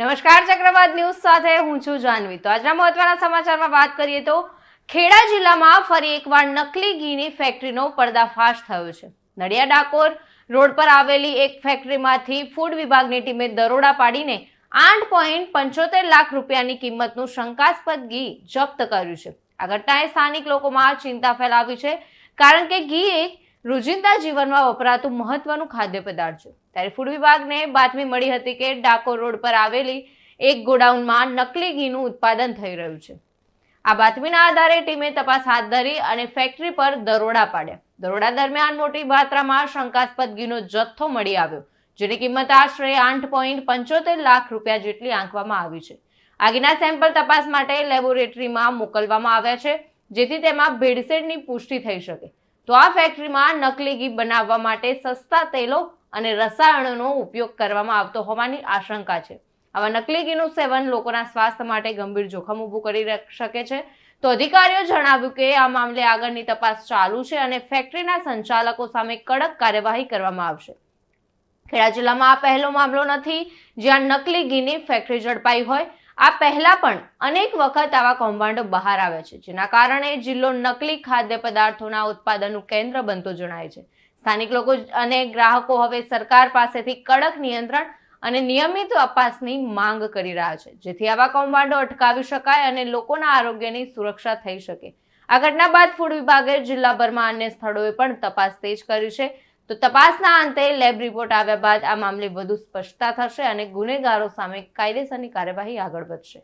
નમસ્કાર, ચક્રવાત ન્યૂઝ સાથે હું છું જાનવી. તો આજના મહત્વના સમાચારમાં વાત કરીએ તો ખેડા જિલ્લામાં ફરી એકવાર નકલી ઘીની ફેક્ટરીનો પર્દાફાશ થયો છે. નડિયા ડાકોર રોડ પર આવેલી એક ફેક્ટરીમાંથી ફૂડ વિભાગની ટીમે દરોડા પાડીને આઠ પોઈન્ટ પંચોતેર લાખ રૂપિયાની કિંમતનું શંકાસ્પદ ઘી જપ્ત કર્યું છે. આ ઘટનાએ સ્થાનિક લોકોમાં ચિંતા ફેલાવી છે, કારણ કે ઘી એક રોજિંદા જીવનમાં વપરાતું મહત્વનું ખાદ્ય પદાર્થ. છે ત્યારે ફૂડ વિભાગને બાતમી મળી હતી કે ડાકોર રોડ પર આવેલી એક ગોડાઉનમાં નકલી ઘીનું ઉત્પાદન થઈ રહ્યું છે. આ બાતમીના આધારે ટીમે તપાસ હાથ ધરી અને ફેક્ટરી પર દરોડા પાડ્યા. દરોડા દરમિયાન મોટી માત્રામાં શંકાસ્પદ ઘીનો જથ્થો મળી આવ્યો, જેની કિંમત આશરે આઠ પોઈન્ટ પંચોતેર લાખ રૂપિયા જેટલી આંકવામાં આવી છે. આ ઘીના સેમ્પલ તપાસ માટે લેબોરેટરીમાં મોકલવામાં આવ્યા છે, જેથી તેમાં ભેળસેળની પુષ્ટિ થઈ શકે. તો આ ફેક્ટરીમાં નકલી ઘી બનાવવા માટે સસ્તા તેલો અને રસાયણોનો ઉપયોગ કરવામાં આવતો હોવાની આશંકા છે. આવા નકલી ઘીનું સેવન લોકોના સ્વાસ્થ્ય માટે ગંભીર જોખમ ઊભું કરી શકે છે. તો અધિકારીઓ જણાવ્યું કે આ મામલે આગળની તપાસ ચાલુ છે અને ફેક્ટરીના સંચાલકો સામે કડક કાર્યવાહી કરવામાં આવશે. ખેડા જિલ્લામાં આ પહેલો મામલો નથી. જ્યાં નકલી ઘીની ફેક્ટરી ઝડપાઈ હોય આ પહેલા પણ અનેક વખત આવા કૌભાંડો બહાર આવ્યા છે, જેના કારણે જિલ્લો નકલી ખાદ્ય પદાર્થોના ઉત્પાદનનું કેન્દ્ર બનતો જણાય છે. સ્થાનિક લોકો અને ગ્રાહકો હવે સરકાર પાસેથી કડક નિયંત્રણ અને નિયમિત તપાસની માંગ કરી રહ્યા છે, જેથી આવા કૌભાંડો અટકાવી શકાય અને લોકોના આરોગ્યની સુરક્ષા થઈ શકે. આ ઘટના બાદ ફૂડ વિભાગે જિલ્લાભરમાં અન્ય સ્થળોએ પણ તપાસ તેજ કરી છે. તો તપાસના અંતે લેબ રિપોર્ટ આવ્યા બાદ આ મામલે વધુ સ્પષ્ટતા થશે અને ગુનેગારો સામે કાયદેસરની કાર્યવાહી આગળ વધશે.